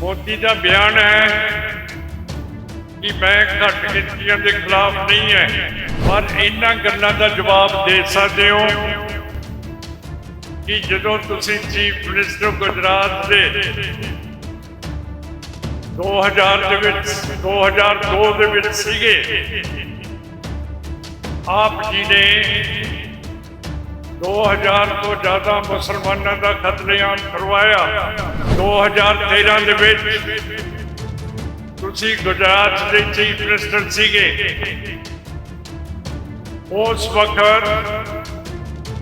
ਮੋਦੀ ਦਾ ਬਿਆਨ ਹੈ ਕਿ ਮੈਂ ਘੱਟ ਗਿਣਤੀਆਂ ਦੇ ਖਿਲਾਫ ਨਹੀਂ ਹੈ, ਪਰ ਇਹਨਾਂ ਗੱਲਾਂ ਦਾ ਜਵਾਬ ਦੇ ਸਕਦੇ ਹੋ ਕਿ ਜਦੋਂ ਤੁਸੀਂ ਚੀਫ ਮਿਨਿਸਟਰ ਗੁਜਰਾਤ ਦੇ 2000 ਦੇ ਵਿੱਚ 2002 ਦੇ ਵਿੱਚ ਸੀਗੇ, ਆਪ ਜੀ ਨੇ 2000 ਤੋਂ ਜ਼ਿਆਦਾ ਮੁਸਲਮਾਨਾਂ ਦਾ ਕਤਲੇਆਮ ਕਰਵਾਇਆ। 2013 ਦੇ ਵਿੱਚ ਤੁਸੀਂ ਗੁਜਰਾਤ ਦੇ ਚੀਫ ਮਿਨਿਸਟਰ ਸੀਗੇ। ਉਸ ਵਕਤ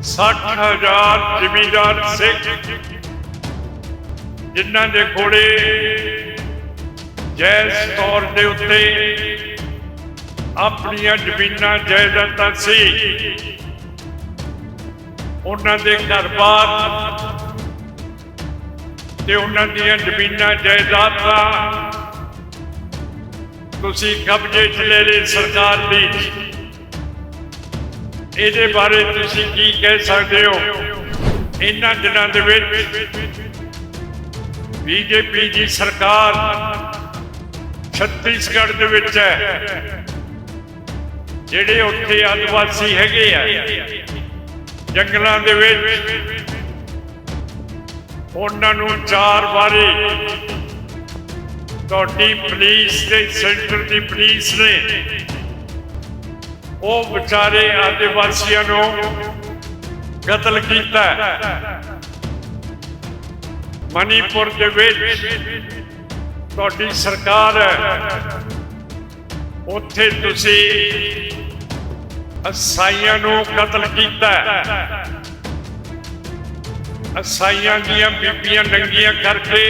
60000 ਜ਼ਿਮੀਂਦਾਰ ਸਿੱਖ ਜਿਨ੍ਹਾਂ ਦੇ ਕੋਲੇ ਜਾਇਜ਼ ਤੌਰ ਦੇ ਉੱਤੇ ਆਪਣੀਆਂ ਜ਼ਮੀਨਾਂ, ਜਾਇਦਾਦਾਂ ਸੀ। ਉਹਨਾਂ ਦੇ ਘਰ-ਬਾਰ ਤੇ ਉਹਨਾਂ ਦੀਆਂ ਜ਼ਮੀਨਾਂ, ਜਾਇਦਾਦਾਂ। ਤੁਸੀਂ ਕਬਜ਼ੇ 'ਚ ਲੈ ਲਈ ਸਰਕਾਰ ਦੀ। ਇਹਦੇ ਬਾਰੇ ਤੁਸੀਂ ਕੀ ਕਹਿ ਸਕਦੇ ਹੋ? ਇਹਨਾਂ ਦਿਨਾਂ ਦੇ ਵਿੱਚ ਬੀਜੇਪੀ ਦੀ ਸਰਕਾਰ ਛੱਤੀਸਗੜ੍ਹ ਦੇ ਵਿੱਚ ਹੈ। ਜਿਹੜੇ ਉੱਥੇ ਆਦਿਵਾਸੀ ਹੈਗੇ ਆ। ਜੰਗਲਾਂ ਦੇ ਵਿੱਚ। ਉਹਨਾਂ ਨੂੰ ਚਾਰ ਵਾਰੀ ਤੁਹਾਡੀ ਪੁਲਿਸ ਤੇ ਸੈਂਟਰ ਦੀ ਪੁਲਿਸ ਨੇ ਉਹ ਵਿਚਾਰੇ ਆਦਿਵਾਸੀਆਂ ਨੂੰ ਕਤਲ ਕੀਤਾ। ਮਨੀਪੁਰ ਦੇ ਵਿੱਚ ਤੁਹਾਡੀ ਸਰਕਾਰ ਹੈ। ਉੱਥੇ ਤੁਸੀਂ ਅਸਾਈਆਂ ਨੂੰ ਕਤਲ ਕੀਤਾ ਅਸਾਈਆਂ ਦੀਆਂ ਬੀਬੀਆਂ ਨੰਗੀਆਂ ਕਰਕੇ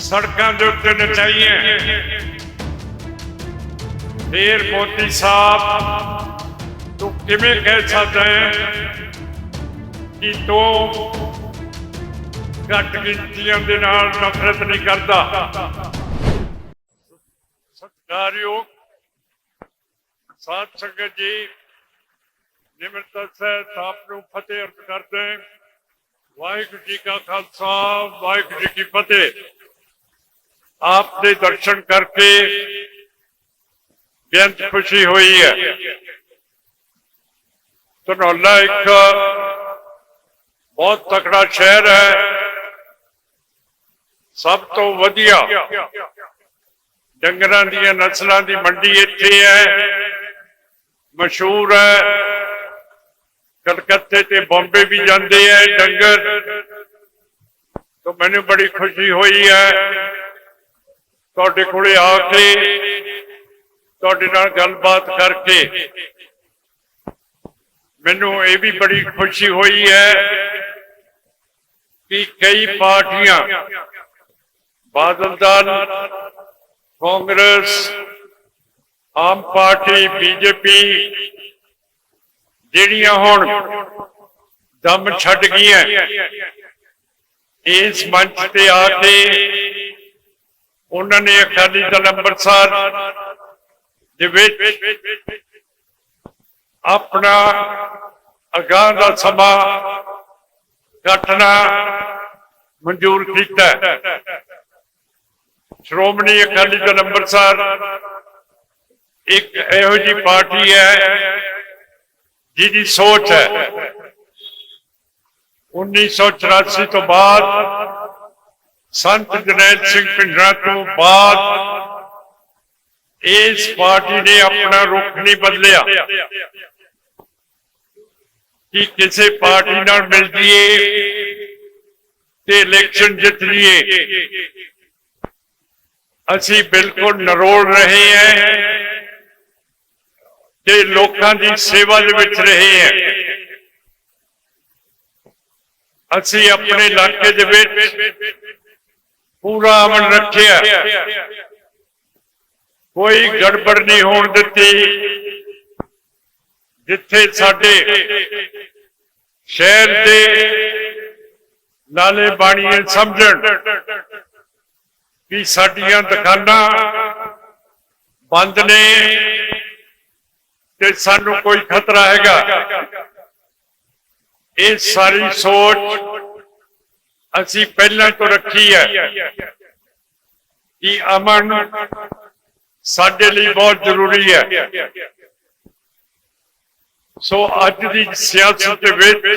ਸੜਕਾਂ ਦੇ ਉੱਤੇ ਨਚਾਈਆਂ। ਫੇਰ ਮੋਦੀ ਸਾਹਿਬ, ਤੂੰ ਕਿਵੇਂ ਕਹਿ ਸਕਦਾ ਹੈ ਕਿ ਤੂੰ ਘੱਟ ਗਿਣਤੀਆਂ ਦੇ ਨਾਲ ਨਫ਼ਰਤ ਨਹੀਂ ਕਰਦਾ? ਸਤਿਕਾਰਯੋਗ ਸਾਧ ਸੰਗਤ ਜੀ, ਨਿਮਰਤਾ ਸਹਿਤ ਆਪ ਨੂੰ ਫਤਿਹ ਅਰਜ਼ ਕਰਦੇ ਵਾਹਿਗੁਰੂ ਜੀ ਕਾ ਖਾਲਸਾ, ਵਾਹਿਗੁਰੂ ਜੀ ਕੀ ਫਤਿਹ। ਆਪ ਦੇ ਦਰਸ਼ਨ ਕਰਕੇ ਬੇਅੰਤ ਖੁਸ਼ੀ ਹੋਈ ਹੈ। ਧਨੌਲਾ ਇੱਕ ਬਹੁਤ ਤਕੜਾ ਸ਼ਹਿਰ ਹੈ। ਸਭ ਤੋਂ ਵਧੀਆ ਡੰਗਰਾਂ ਦੀਆਂ ਨਸਲਾਂ ਦੀ ਮੰਡੀ ਇੱਥੇ ਹੈ। ਮਸ਼ਹੂਰ ਹੈ। ਕਲਕੱਤੇ ਤੇ ਬੰਬੇ ਵੀ ਜਾਂਦੇ ਹੈ ਡੰਗਰ। ਤਾਂ ਮੈਨੂੰ ਬੜੀ ਖੁਸ਼ੀ ਹੋਈ ਹੈ। ਤੁਹਾਡੇ ਕੋਲੇ ਆ ਕੇ, ਤੁਹਾਡੇ ਨਾਲ ਗੱਲਬਾਤ ਕਰਕੇ ਮੈਨੂੰ ਇਹ ਵੀ ਬੜੀ ਖੁਸ਼ੀ ਹੋਈ ਹੈ ਕਿ ਕਈ ਪਾਰਟੀਆਂ, ਬਾਦਲ ਦਲ, ਕਾਂਗਰਸ ਆਮ ਪਾਰਟੀ ਬੀਜੇਪੀ ਜਿਹੜੀਆਂ ਹੁਣ ਦਮ ਛੱਡ ਗਈਆਂ, ਇਸ ਮੰਚ ਤੇ ਆ ਕੇ ਉਹਨਾਂ ਨੇ ਅਕਾਲੀ ਦਲ ਅੰਮ੍ਰਿਤਸਰ ਦੇ ਵਿੱਚ ਆਪਣਾ ਅਗਾਂਹ ਦਾ ਸਮਾਂ ਕੱਟਣਾ ਮਨਜ਼ੂਰ ਕੀਤਾ। ਸ਼੍ਰੋਮਣੀ ਅਕਾਲੀ ਦਲ ਅੰਮ੍ਰਿਤਸਰ ਇੱਕ ਇਹੋ ਜੀ ਪਾਰਟੀ ਹੈ ਜਿਹਦੀ ਸੋਚ ਹੈ। 1984 ਤੋਂ ਬਾਅਦ ਸੰਤ ਜਨੈਲ ਸਿੰਘ ਪਿੰਡਰਾ ਤੋਂ ਬਾਅਦ ਇਸ ਪਾਰਟੀ ਨੇ ਆਪਣਾ ਰੁਖ ਨਹੀਂ ਬਦਲਿਆ। ਕਿ ਕਿਸੇ ਪਾਰਟੀ ਨਾਲ ਮਿਲ ਜੀਏ ਤੇ ਇਲੈਕਸ਼ਨ ਜਿੱਤ ਜੀਏ। ਅਸੀਂ ਬਿਲਕੁਲ ਨਰੋਲ ਰਹੇ ਹਾਂ। ਤੇ ਲੋਕਾਂ ਦੀ ਸੇਵਾ ਦੇ ਵਿੱਚ ਰਹੇ ਹੈ। ਅਸੀਂ ਆਪਣੇ ਇਲਾਕੇ ਦੇ ਵਿੱਚ ਪੂਰਾ ਅਮਨ ਰੱਖਿਆ। ਕੋਈ ਗੜਬੜ ਨਹੀਂ ਹੋਣ ਦਿੱਤੀ। ਜਿੱਥੇ ਸਾਡੇ ਸ਼ਹਿਰ ਦੇ ਨਾਲੇ ਬਾਣੀਏ ਸਮਝਣ ਕਿ ਸਾਡੀਆਂ ਦੁਕਾਨਾਂ ਬੰਦ ਨੇ ਤੇ ਸਾਨੂੰ ਕੋਈ ਖਤਰਾ ਹੈਗਾ। ਇਹ ਸਾਰੀ ਸੋਚ ਅਸੀਂ ਪਹਿਲਾਂ ਤੋਂ ਰੱਖੀ ਹੈ ਕਿ ਅਮਨ ਸਾਡੇ ਲਈ ਬਹੁਤ ਜ਼ਰੂਰੀ ਹੈ। ਸੋ ਅੱਜ ਦੀ ਸਿਆਸਤ ਦੇ ਵਿੱਚ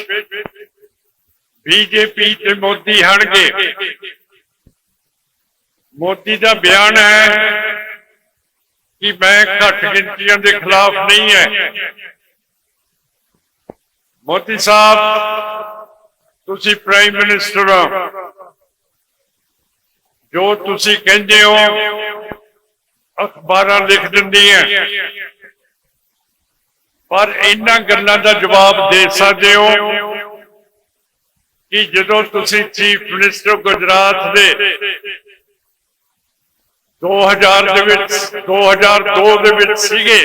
ਬੀਜੇਪੀ ਤੇ ਮੋਦੀ ਹਣਗੇ। ਮੋਦੀ ਦਾ ਬਿਆਨ ਹੈ ਕਿ ਮੈਂ ਘੱਟ ਗਿਣਤੀਆਂ ਦੇ ਖਿਲਾਫ ਨਹੀਂ ਹੈ। ਮੋਦੀ ਸਾਹਿਬ, ਤੁਸੀਂ ਪ੍ਰਾਈਮ ਮਿਨਿਸਟਰ ਹੋ। ਜੋ ਤੁਸੀਂ ਕਹਿੰਦੇ ਹੋ, ਅਖਬਾਰਾਂ ਲਿਖ ਦਿੰਦੀਆਂ ਪਰ ਇਹਨਾਂ ਗੱਲਾਂ ਦਾ ਜਵਾਬ ਦੇ ਸਕਦੇ ਹੋ ਕਿ ਜਦੋਂ ਤੁਸੀਂ ਚੀਫ ਮਿਨਿਸਟਰ ਗੁਜਰਾਤ ਦੇ 2000 ਦੇ ਵਿੱਚ 2002 ਦੇ ਵਿੱਚ ਸੀਗੇ।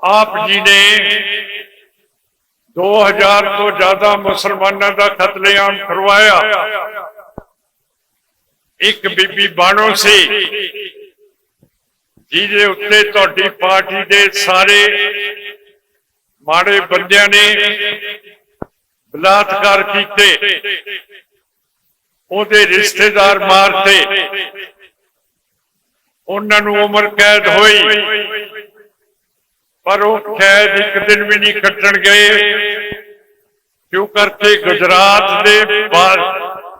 ਆਪ ਜੀ ਨੇ 2000 ਤੋਂ ਜ਼ਿਆਦਾ ਮੁਸਲਮਾਨਾਂ ਦਾ ਕਤਲੇਆਮ ਕਰਵਾਇਆ। ਇੱਕ ਬੀਬੀ ਬਾਣੋ ਸੀ, ਜਿਹਦੇ ਉੱਤੇ ਤੁਹਾਡੀ ਪਾਰਟੀ ਦੇ ਸਾਰੇ ਮਾੜੇ ਬੰਦਿਆਂ ਨੇ ਬਲਾਤਕਾਰ ਕੀਤੇ। ਉਹਦੇ ਰਿਸ਼ਤੇਦਾਰ ਮਾਰਤੇ ਉਹਨਾਂ ਨੂੰ ਉਮਰ ਕੈਦ ਹੋਈ। ਪਰ ਉਹ ਕੈਦ ਇੱਕ ਦਿਨ ਵੀ ਨਹੀਂ ਕੱਟਣ ਗਏ। ਕਿਉਂ ਕਰਕੇ ਗੁਜਰਾਤ ਦੇ ਬਾਹਰ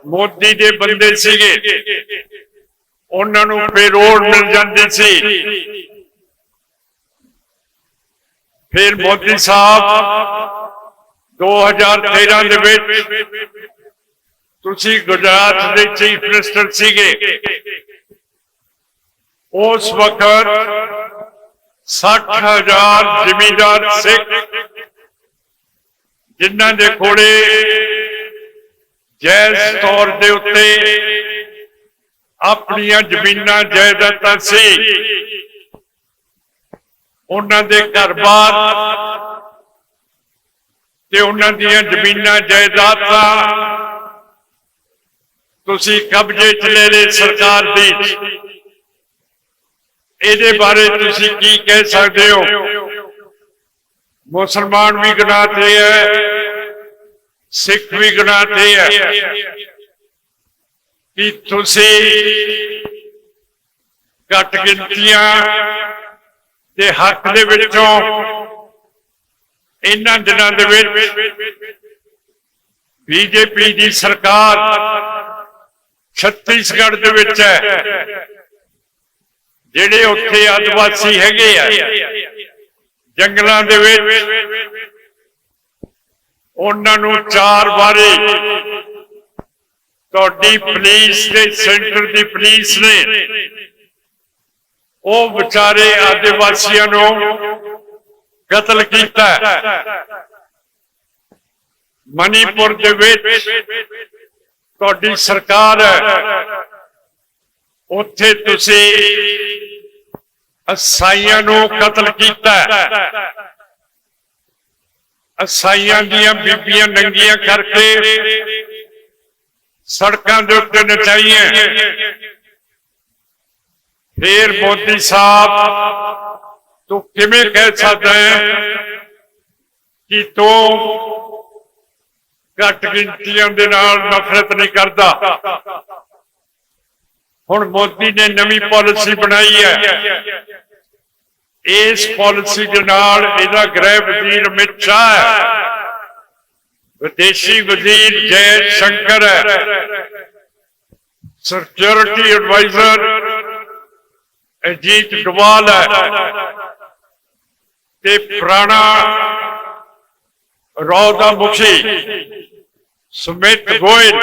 ਮੋਦੀ ਦੇ ਬੰਦੇ ਸੀਗੇ? ਉਹਨਾਂ ਨੂੰ ਪੇਰੋਲ ਮਿਲ ਜਾਂਦੀ ਸੀ। ਫਿਰ ਮੋਦੀ ਸਾਹਿਬ 2013 ਦੇ ਵਿੱਚ ਤੁਸੀਂ ਗੁਜਰਾਤ ਦੇ ਚੀਫ ਮਿਨਿਸਟਰ ਸੀਗੇ। ਉਸ ਵਕਤ 60000 ਜ਼ਿਮੀਂਦਾਰ ਸਿੱਖ, ਜਿਨ੍ਹਾਂ ਦੇ ਕੋਲੇ ਜਾਇਜ਼ ਤੌਰ ਦੇ ਉੱਤੇ ਆਪਣੀਆਂ ਜ਼ਮੀਨਾਂ ਜਾਇਦਾਦਾਂ ਸੀ। ਉਹਨਾਂ ਦੇ ਘਰ-ਬਾਰ ਤੇ ਉਹਨਾਂ ਦੀਆਂ ਜ਼ਮੀਨਾਂ ਜਾਇਦਾਦਾਂ ਤੁਸੀਂ ਕਬਜ਼ੇ 'ਚ ਲੈ ਲਏ ਸਰਕਾਰ ਦੀ। ਇਹਦੇ ਬਾਰੇ ਤੁਸੀਂ ਕੀ ਕਹਿ ਸਕਦੇ ਹੋ? ਮੁਸਲਮਾਨ ਵੀ ਗੁਨਾਹ ਤੇ ਹੈ, ਸਿੱਖ ਵੀ ਗੁਨਾਹ ਤੇ ਹੈ। ਕਿ ਤੁਸੀਂ ਘੱਟ ਗਿਣਤੀਆਂ ਦੇ ਹੱਕ ਦੇ ਵਿੱਚੋਂ ਇਹਨਾਂ ਦਿਨਾਂ ਦੇ ਵਿੱਚ ਬੀਜੇਪੀ ਦੀ ਸਰਕਾਰ ਛੱਤੀਸਗੜ੍ਹ ਦੇ ਵਿੱਚ ਹੈ। ਜਿਹੜੇ ਉੱਥੇ ਆਦਿਵਾਸੀ ਹੈਗੇ ਆ, ਜੰਗਲਾਂ ਦੇ ਵਿੱਚ, ਉਹਨਾਂ ਨੂੰ ਚਾਰ ਵਾਰੀ ਤੁਹਾਡੀ ਪੁਲਿਸ ਤੇ ਸੈਂਟਰ ਦੀ ਪੁਲਿਸ ਨੇ ਉਹ ਵਿਚਾਰੇ ਆਦਿਵਾਸੀਆਂ ਨੂੰ ਕਤਲ ਕੀਤਾ। ਮਨੀਪੁਰ ਦੇ ਵਿੱਚ ਤੁਹਾਡੀ ਸਰਕਾਰ ਹੈ। ਉੱਥੇ ਤੁਸੀਂ ਅਸਾਈਆਂ ਨੂੰ ਕਤਲ ਕੀਤਾ ਅਸਾਈਆਂ ਦੀਆਂ ਬੀਬੀਆਂ ਨੰਗੀਆਂ ਕਰਕੇ ਸੜਕਾਂ ਦੇ ਉੱਤੇ ਨਚਾਈਆਂ ਫੇਰ ਮੋਦੀ ਸਾਹਿਬ, ਤੂੰ ਕਿਵੇਂ ਕਹਿ ਸਕਦਾ ਹੈ ਕਿ ਤੂੰ ਘੱਟ ਗਿਣਤੀਆਂ ਦੇ ਨਾਲ ਨਫ਼ਰਤ ਨਹੀਂ ਕਰਦਾ। ਹੁਣ ਮੋਦੀ ਨੇ ਨਵੀਂ ਪਾਲਿਸੀ ਬਣਾਈ ਹੈ। ਇਸ ਪਾਲਿਸੀ ਦੇ ਨਾਲ ਇਹਦਾ ਗ੍ਰਹਿ ਵਜ਼ੀਰ ਅਮਿਤ ਸ਼ਾਹ ਹੈ। ਵਿਦੇਸ਼ੀ ਵਜ਼ੀਰ ਜੈ ਸ਼ੰਕਰ ਹੈ। ਸਿਕਿਉਰਿਟੀ ਐਡਵਾਈਜ਼ਰ ਅਜੀਤ ਡਵਾਲ ਹੈ। ਤੇ ਪੁਰਾਣਾ ਰੌ ਦਾ ਮੁਖੀ ਸੁਮਿਤ ਗੋਇਲ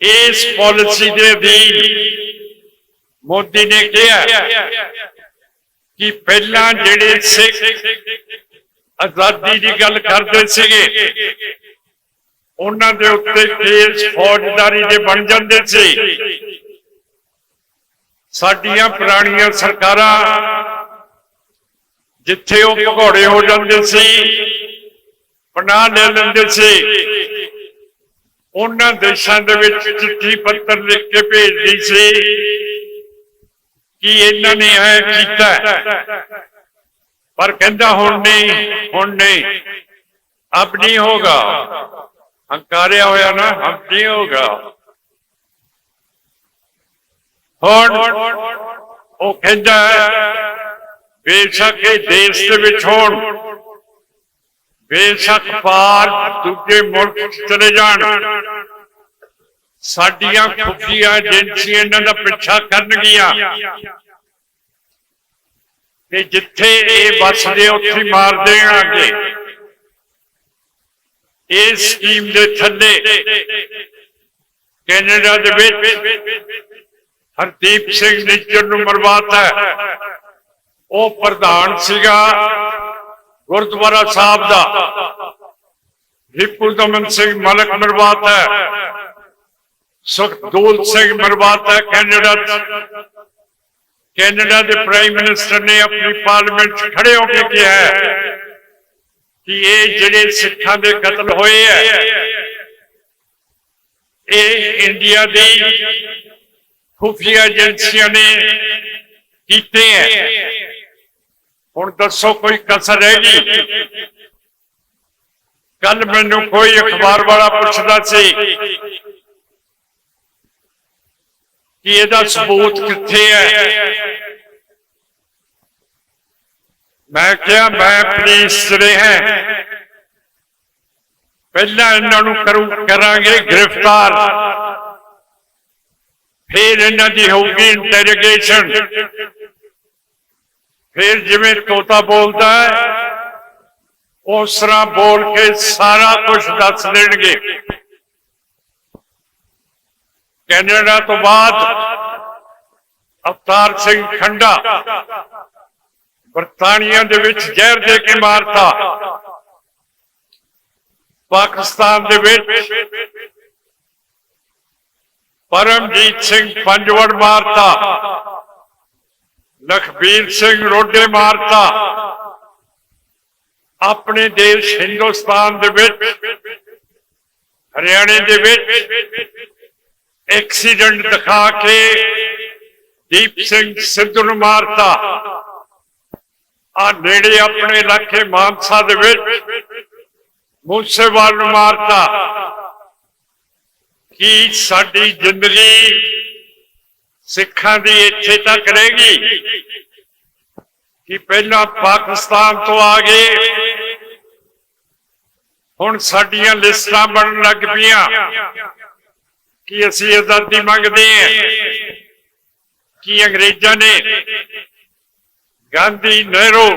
ਇਸ ਪਾਲਿਸੀ ਦੇ ਅਧੀਨ ਮੋਦੀ ਨੇ ਕਿਹਾ ਕਿ ਪਹਿਲਾਂ ਜਿਹੜੇ ਸਿੱਖ ਆਜ਼ਾਦੀ ਦੀ ਗੱਲ ਕਰਦੇ ਸੀਗੇ, ਉਹਨਾਂ ਦੇ ਉੱਤੇ ਕੇਸ ਫੌਜਦਾਰੀ ਦੇ ਬਣ ਜਾਂਦੇ ਸੀ। ਸਾਡੀਆਂ ਪੁਰਾਣੀਆਂ ਸਰਕਾਰਾਂ ਜਿੱਥੇ ਉਹ ਭਗੌੜੇ ਹੋ ਜਾਂਦੇ ਸੀ ਪਨਾਹ ਲੈ ਲੈਂਦੇ ਸੀ। ਉਹਨਾਂ ਦੇਸ਼ਾਂ ਦੇ ਵਿੱਚ ਚਿੱਠੀ ਪੱਤਰ ਲਿਖ ਕੇ ਭੇਜਦੀ ਸੀ ਕਿ ਇਹਨਾਂ ਨੇ ਐ ਕੀਤਾ। ਪਰ ਕਹਿੰਦਾ, ਹੁਣ ਨਹੀਂ ਹੁਣ ਨਹੀਂ, ਅਬ ਨਹੀਂ ਹੋਗਾ। ਹੰਕਾਰਿਆ ਹੋਇਆ ਨਾ, ਅਬ ਨਹੀਂ ਹੋਗਾ। ਹੁਣ ਉਹ ਕਹਿੰਦਾ ਬੇਸ਼ੱਕ ਇਹ ਦੇਸ਼ ਦੇ ਵਿੱਚ ਹੋਣ। ਬੇਸ਼ੱਕ ਪਾਰ ਦੂਜੇ ਮੁਲਕ ਚਲੇ ਜਾਣ। ਸਾਡੀਆਂ ਖੁਫੀਆ ਏਜੰਸੀਆਂ ਇਹਨਾਂ ਦਾ ਪਿੱਛਾ ਕਰਨਗੀਆਂ। ਤੇ ਜਿੱਥੇ ਇਹ ਵੱਸਦੇ, ਉੱਥੇ ਮਾਰ ਦੇਣਗੇ। ਇਸ ਸਕੀਮ ਦੇ ਥੱਲੇ ਕੈਨੇਡਾ ਦੇ ਵਿੱਚ ਹਰਦੀਪ ਸਿੰਘ ਨਿੱਜਰ ਨੂੰ ਮਰਵਾਤਾ ਉਹ ਪ੍ਰਧਾਨ ਸੀਗਾ ਗੁਰਦੁਆਰਾ ਸਾਹਿਬ ਦਾ। ਵਿਪੁਲ ਦਮਨ ਸਿੰਘ ਮਲਕ ਮਰਵਾਤਾ ਹੈ। ਸੁਖਦੂਲ ਸਿੰਘ ਮਰਵਾਤਾ ਹੈ ਕੈਨੇਡਾ ਕੈਨੇਡਾ ਦੇ ਪ੍ਰਾਈਮ ਮਿਨਿਸਟਰ ਨੇ ਆਪਣੀ ਪਾਰਲੀਮੈਂਟ 'ਚ ਖੜੇ ਹੋ ਕੇ ਕਿਹਾ ਕਿ ਇਹ ਜਿਹੜੇ ਸਿੱਖਾਂ ਦੇ ਕਤਲ ਹੋਏ ਹੈ, ਇਹ ਇੰਡੀਆ ਦੀ ਖੁਫੀਆ ਏਜੰਸੀਆਂ ਨੇ ਕੀਤੇ ਹੈ। ਹੁਣ ਦੱਸੋ ਕੋਈ ਕਸਰ ਹੈਗੀ ਕੱਲ ਮੈਨੂੰ ਕੋਈ ਅਖਬਾਰ ਵਾਲਾ ਪੁੱਛਦਾ ਸੀ ਕਿ ਇਹਦਾ ਸਬੂਤ ਕਿੱਥੇ ਹੈ? ਮੈਂ ਕਿਹਾ, ਮੈਂ ਪੁਲਿਸ ਰਿਹਾ ਪਹਿਲਾਂ ਇਹਨਾਂ ਨੂੰ ਕਰੂ, ਕਰਾਂਗੇ ਗ੍ਰਿਫਤਾਰ। ਫਿਰ ਇਹਨਾਂ ਦੀ ਹੋਊਗੀ ਇੰਟਰੋਗੇਸ਼ਨ ਫਿਰ ਜਿਵੇਂ ਤੋਤਾ ਬੋਲਦਾ ਹੈ, ਉਸ ਤਰ੍ਹਾਂ ਬੋਲ ਕੇ ਸਾਰਾ ਕੁਝ ਦੱਸ ਦੇਣਗੇ। ਕੈਨੇਡਾ ਤੋਂ ਬਾਅਦ ਅਵਤਾਰ ਸਿੰਘ ਖੰਡਾ ਬਰਤਾਨੀਆ ਦੇ ਵਿੱਚ ਜ਼ਹਿਰ ਦੇ ਕੇ ਮਾਰਤਾ। ਪਾਕਿਸਤਾਨ ਦੇ ਵਿੱਚ ਪਰਮਜੀਤ ਸਿੰਘ ਪੰਜਵੜ ਮਾਰਤਾ। ਲਖਬੀਰ ਸਿੰਘ ਰੋਡੇ ਮਾਰਤਾ। ਆਪਣੇ ਦੇਸ਼ ਹਿੰਦੁਸਤਾਨ ਦੇ ਵਿੱਚ, ਹਰਿਆਣੇ ਦੇ ਵਿੱਚ ਐਕਸੀਡੈਂਟ ਦਿਖਾ ਕੇ ਦੀਪ ਸਿੰਘ ਸਿੱਧੂ ਨੂੰ ਮਾਰਤਾ। ਆ ਨੇੜੇ ਆਪਣੇ ਇਲਾਕੇ ਮਾਨਸਾ ਦੇ ਵਿੱਚ ਮੂਸੇਵਾਲ ਨੂੰ ਮਾਰਤਾ। ਕੀ ਸਾਡੀ ਜ਼ਿੰਦਗੀ ਸਿੱਖਾਂ ਦੀ ਇੱਥੇ ਤੱਕ ਰਹੇਗੀ ਕਿ ਪਹਿਲਾਂ ਪਾਕਿਸਤਾਨ ਤੋਂ ਆ ਗਏ। ਹੁਣ ਸਾਡੀਆਂ ਲਿਸਟਾਂ ਬਣਨ ਲੱਗ ਪਈਆਂ ਕਿ ਅਸੀਂ ਆਜ਼ਾਦੀ ਮੰਗਦੇ ਹਾਂ। ਕਿ ਅੰਗਰੇਜ਼ਾਂ ਨੇ ਗਾਂਧੀ ਨਹਿਰੂ,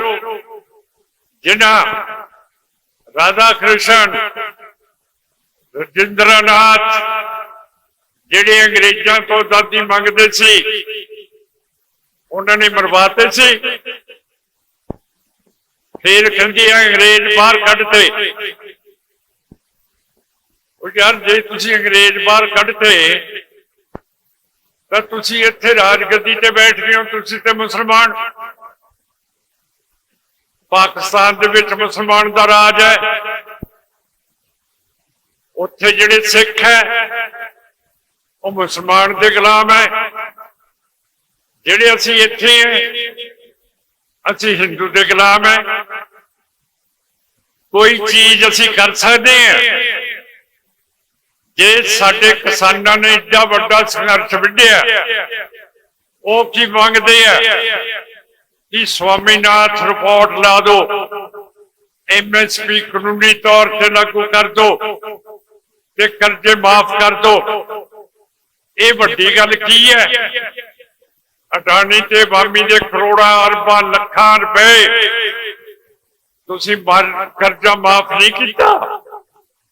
ਜਿਨ੍ਹਾਂ ਰਾਧਾ ਕ੍ਰਿਸ਼ਨ, ਰਜਿੰਦਰਨਾਥ ਜਿਹੜੇ ਅੰਗਰੇਜ਼ਾਂ ਤੋਂ ਦਾਦੀ ਮੰਗਦੇ ਸੀ, ਉਹਨਾਂ ਨੇ ਮਰਵਾਤੇ ਸੀ। ਫੇਰ ਕਹਿੰਦੇ ਅੰਗਰੇਜ਼ ਬਾਹਰ ਕੱਢਤੇ। ਉਹ ਯਾਰ, ਜੇ ਤੁਸੀਂ ਅੰਗਰੇਜ਼ ਬਾਹਰ ਕੱਢਤੇ, ਤਾਂ ਤੁਸੀਂ ਇੱਥੇ ਰਾਜਗੱਦੀ ਤੇ ਬੈਠ ਗਏ ਹੋ, ਤੁਸੀਂ ਤੇ ਮੁਸਲਮਾਨ। ਪਾਕਿਸਤਾਨ ਦੇ ਵਿੱਚ ਮੁਸਲਮਾਨ ਦਾ ਰਾਜ ਹੈ। ਉੱਥੇ ਜਿਹੜੇ ਸਿੱਖ ਹੈ ਉਹ ਮੁਸਲਮਾਨ ਦੇ ਗੁਲਾਮ ਹੈ। ਜਿਹੜੇ ਅਸੀਂ ਇੱਥੇ ਹੈ, ਅਸੀਂ ਹਿੰਦੂ ਦੇ ਗੁਲਾਮ ਹੈ। ਕੋਈ ਚੀਜ਼ ਅਸੀਂ ਕਰ ਸਕਦੇ ਹਾਂ। ਜੇ ਸਾਡੇ ਕਿਸਾਨਾਂ ਨੇ ਇੱਡਾ ਵੱਡਾ ਸੰਘਰਸ਼ ਵਿੱਢਿਆ, ਉਹ ਕੀ ਮੰਗਦੇ ਆ? ਕਿ ਸਵਾਮੀਨਾਥ ਰਿਪੋਰਟ ਲਾ ਦਿਓ। ਐਮਐਸਪੀ ਕਾਨੂੰਨੀ ਤੌਰ ਤੇ ਲਾਗੂ ਕਰ ਦਿਓ। ਤੇ ਕਰਜ਼ੇ ਮਾਫ ਕਰ ਦਿਓ। ਇਹ ਵੱਡੀ ਗੱਲ ਕੀ ਹੈ? ਅਡਾਨੀ ਤੇ ਬਾਮੀ ਦੇ ਕਰੋੜਾਂ ਅਰਬਾਂ ਲੱਖਾਂ ਰੁਪਏ ਤੁਸੀਂ ਕਰਜ਼ਾ ਮਾਫ ਨਹੀਂ ਕੀਤਾ?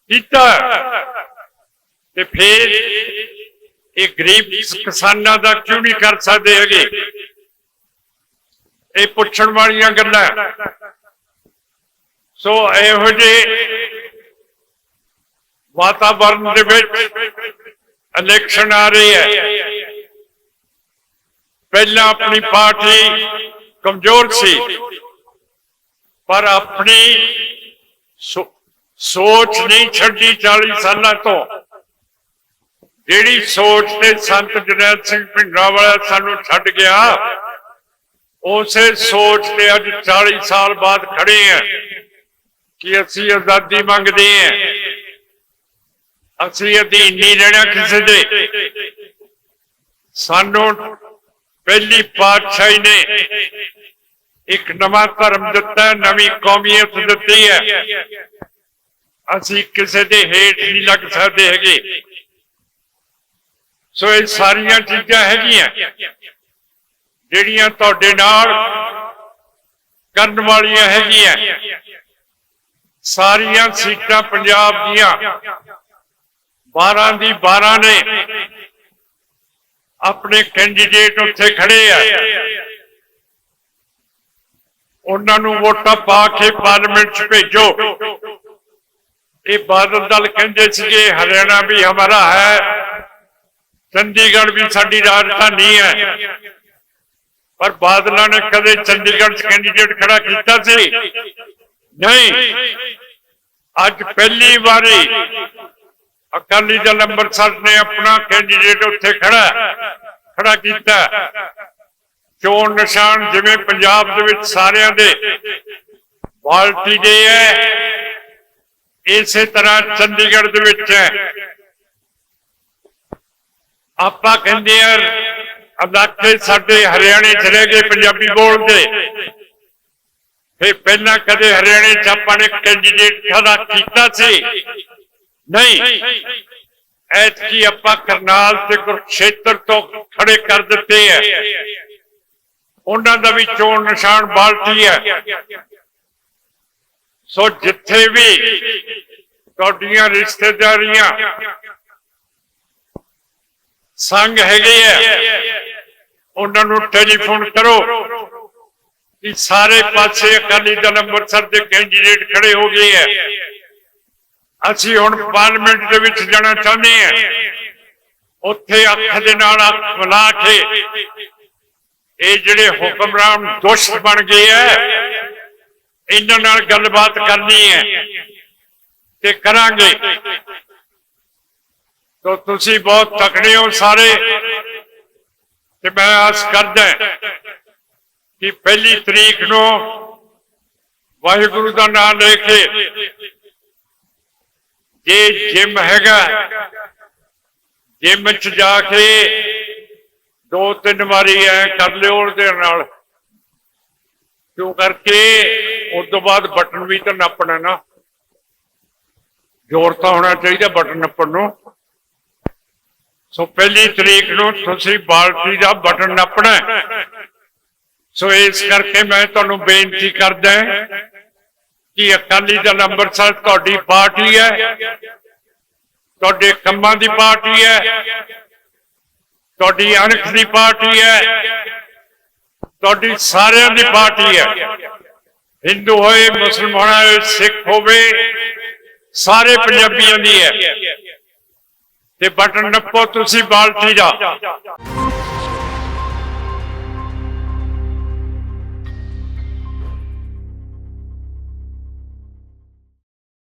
ਕੀਤਾ। ਤੇ ਫਿਰ ਇਹ ਗਰੀਬ ਕਿਸਾਨਾਂ ਦਾ ਕਿਉਂ ਨਹੀਂ ਕਰ ਸਕਦੇ ਹੈਗੇ? ਇਹ ਪੁੱਛਣ ਵਾਲੀਆਂ ਗੱਲਾਂ। ਸੋ ਇਹੋ ਜਿਹੇ ਵਾਤਾਵਰਣ ਦੇ ਵਿੱਚ ਇਲੈਕਸ਼ਨ ਆ ਰਹੀ ਹੈ। ਪਹਿਲਾਂ ਆਪਣੀ ਪਾਰਟੀ ਕਮਜ਼ੋਰ ਸੀ, ਪਰ ਆਪਣੀ ਸੋਚ ਨਹੀਂ ਛੱਡੀ 40 ਸਾਲਾਂ ਤੋਂ। ਜਿਹੜੀ ਸੋਚ ਤੇ ਸੰਤ ਜਨੈਲ ਸਿੰਘ ਭਿੰਡਰਾਵਾਲਾ ਸਾਨੂੰ ਛੱਡ ਗਿਆ, ਉਸੇ ਸੋਚ ਤੇ ਅੱਜ 40 ਸਾਲ ਬਾਅਦ ਖੜੇ ਆ ਕਿ ਅਸੀਂ ਆਜ਼ਾਦੀ ਮੰਗਦੇ ਹਾਂ। ਅਸੀਂ ਅਧੀਨ ਨਹੀਂ ਰਹਿਣਾ ਕਿਸੇ ਦੇ। ਸਾਨੂੰ ਪਹਿਲੀ ਪਾਤਸ਼ਾਹੀ ਨੇ ਇੱਕ ਨਵਾਂ ਧਰਮ ਦਿੱਤਾ, ਨਵੀਂ ਕੌਮੀਅਤ ਦਿੱਤੀ ਹੈ। ਅਸੀਂ ਕਿਸੇ ਦੇ ਹੇਠ ਨਹੀਂ ਲੱਗ ਸਕਦੇ ਹੈਗੇ। ਸੋ ਇਹ ਸਾਰੀਆਂ ਚੀਜ਼ਾਂ ਹੈਗੀਆਂ, ਜਿਹੜੀਆਂ ਤੁਹਾਡੇ ਨਾਲ ਕਰਨ ਵਾਲੀਆਂ ਹੈਗੀਆਂ। ਸਾਰੀਆਂ ਸੀਟਾਂ ਪੰਜਾਬ ਦੀਆਂ। 12 ਦੀ 12 ਨੇ ਆਪਣੇ ਕੈਂਡੀਡੇਟ ਉੱਥੇ ਖੜੇ ਆ। ਉਹਨਾਂ ਨੂੰ ਵੋਟਾਂ ਪਾ ਕੇ ਪਾਰਲੀਮੈਂਟ 'ਚ ਭੇਜੋ। ਇਹ ਬਾਦਲ ਦਲ ਕਹਿੰਦੇ ਸੀਗੇ, ਹਰਿਆਣਾ ਵੀ ਹਮਾਰਾ ਹੈ, ਚੰਡੀਗੜ੍ਹ ਵੀ ਸਾਡੀ ਰਾਜਧਾਨੀ ਹੈ। ਪਰ ਬਾਦਲਾਂ ਨੇ ਕਦੇ ਚੰਡੀਗੜ੍ਹ 'ਚ ਕੈਂਡੀਡੇਟ ਖੜਾ ਕੀਤਾ ਸੀ? ਨਹੀਂ। ਅੱਜ ਪਹਿਲੀ ਵਾਰੀ ਅਕਾਲੀ ਦਲ ਅੰਮ੍ਰਿਤਸਰ ਨੇ ਆਪਣਾ ਕੈਂਡੀਡੇਟ ਉੱਥੇ ਖੜਾ ਖੜਾ ਕੀਤਾ ਚੋਣ ਨਿਸ਼ਾਨ ਜਿਵੇਂ ਪੰਜਾਬ ਦੇ ਵਿੱਚ ਸਾਰਿਆਂ ਦੇ ਪਾਰਟੀ ਦੇ ਹੈ, ਇਸੇ ਤਰ੍ਹਾਂ ਚੰਡੀਗੜ੍ਹ ਦੇ ਵਿੱਚ ਹੈ। ਆਪਾਂ ਕਹਿੰਦੇ ਆ ਇਲਾਕੇ ਸਾਡੇ ਹਰਿਆਣੇ ਚ ਰਹਿ ਗਏ ਪੰਜਾਬੀ ਬੋਲਦੇ ਫੇ ਪਹਿਲਾਂ ਕਦੇ ਹਰਿਆਣੇ ਚ ਆਪਾਂ ਨੇ ਕੈਂਡੀਡੇਟ ਖੜਾ ਕੀਤਾ ਸੀ। ਨਹੀਂ। ਐਤਕੀ ਆਪਾਂ ਕਰਨਾਲ ਤੇ ਕੁਰਕਸ਼ੇਤਰ ਤੋਂ ਖੜੇ ਕਰ ਦਿੱਤੇ ਹੈ ਉਹਨਾਂ ਦਾ ਵੀ ਚੋਣ ਨਿਸ਼ਾਨ ਬਾਲਟੀ ਹੈ ਸੋ ਜਿੱਥੇ ਵੀ ਤੁਹਾਡੀਆਂ ਰਿਸ਼ਤੇਦਾਰੀਆਂ ਸੰਗ ਹੈਗੇ ਆ, ਉਹਨਾਂ ਨੂੰ ਟੈਲੀਫੋਨ ਕਰੋ ਕਿ ਸਾਰੇ ਪਾਸੇ ਅਕਾਲੀ ਦਲ ਅੰਮ੍ਰਿਤਸਰ ਦੇ ਕੈਂਡੀਡੇਟ ਖੜੇ ਹੋ ਗਏ ਆ। ਅਸੀਂ ਹੁਣ ਪਾਰਲੀਮੈਂਟ ਦੇ ਵਿੱਚ ਜਾਣਾ ਚਾਹੁੰਦੇ ਹਾਂ। ਉੱਥੇ ਅੱਖ ਦੇ ਨਾਲ ਅੱਖ ਮਿਲਾ ਕੇ ਇਹ ਜਿਹੜੇ ਹੁਕਮਰਾਨ ਦੁਸ਼ਟ ਬਣ ਗਏ ਆ, ਇਹਨਾਂ ਨਾਲ ਗੱਲਬਾਤ ਕਰਨੀ ਹੈ ਤੇ ਕਰਾਂਗੇ। ਤੋ ਤੁਸੀਂ ਬਹੁਤ ਤਕੜੇ ਹੋ ਸਾਰੇ ਤੇ ਮੈਂ ਆਸ ਕਰਦਾ ਕਿ ਪਹਿਲੀ ਤਰੀਕ ਨੂੰ ਵਾਹਿਗੁਰੂ ਦਾ ਨਾਮ ਲੈ ਕੇ ਜੇ ਜਿਮ ਹੈਗਾ, ਜਿਮ ਚ ਜਾ ਕੇ ਦੋ ਤਿੰਨ ਵਾਰੀ ਐ ਕਰ ਲਿਓ ਉਹਦੇ ਨਾਲ। ਕਿਉਂ ਕਰਕੇ? ਉਸ ਤੋਂ ਬਾਅਦ ਬਟਨ ਵੀ ਤਾਂ ਨੱਪਣਾ ਨਾ। ਜ਼ੋਰ ਤਾਂ ਹੋਣਾ ਚਾਹੀਦਾ ਬਟਨ ਨੱਪਣ ਨੂੰ। ਸੋ ਪਹਿਲੀ ਤਰੀਕ ਨੂੰ ਤੁਸੀਂ ਬਾਲਟੀ ਦਾ ਬਟਨ ਨੱਪਣਾ। ਸੋ ਇਸ ਕਰਕੇ ਮੈਂ ਤੁਹਾਨੂੰ ਬੇਨਤੀ ਕਰਦਾ ਕਿ ਅਕਾਲੀ ਦਲ ਅੰਮ੍ਰਿਤਸਰ ਤੁਹਾਡੀ ਪਾਰਟੀ ਹੈ। ਤੁਹਾਡੇ ਕੰਮਾਂ ਦੀ ਪਾਰਟੀ ਹੈ। ਤੁਹਾਡੀ ਅਣਖ ਦੀ ਪਾਰਟੀ ਹੈ। ਤੁਹਾਡੀ ਸਾਰਿਆਂ ਦੀ ਪਾਰਟੀ ਹੈ। ਹਿੰਦੂ ਹੋਏ, ਮੁਸਲਮਾਨ ਹੋਏ, ਸਿੱਖ ਹੋਵੇ, ਸਾਰੇ ਪੰਜਾਬੀਆਂ ਦੀ ਹੈ। ਤੇ ਬਟਨ ਨੱਪੋ ਤੁਸੀਂ ਬਾਲਟੀ ਦਾ।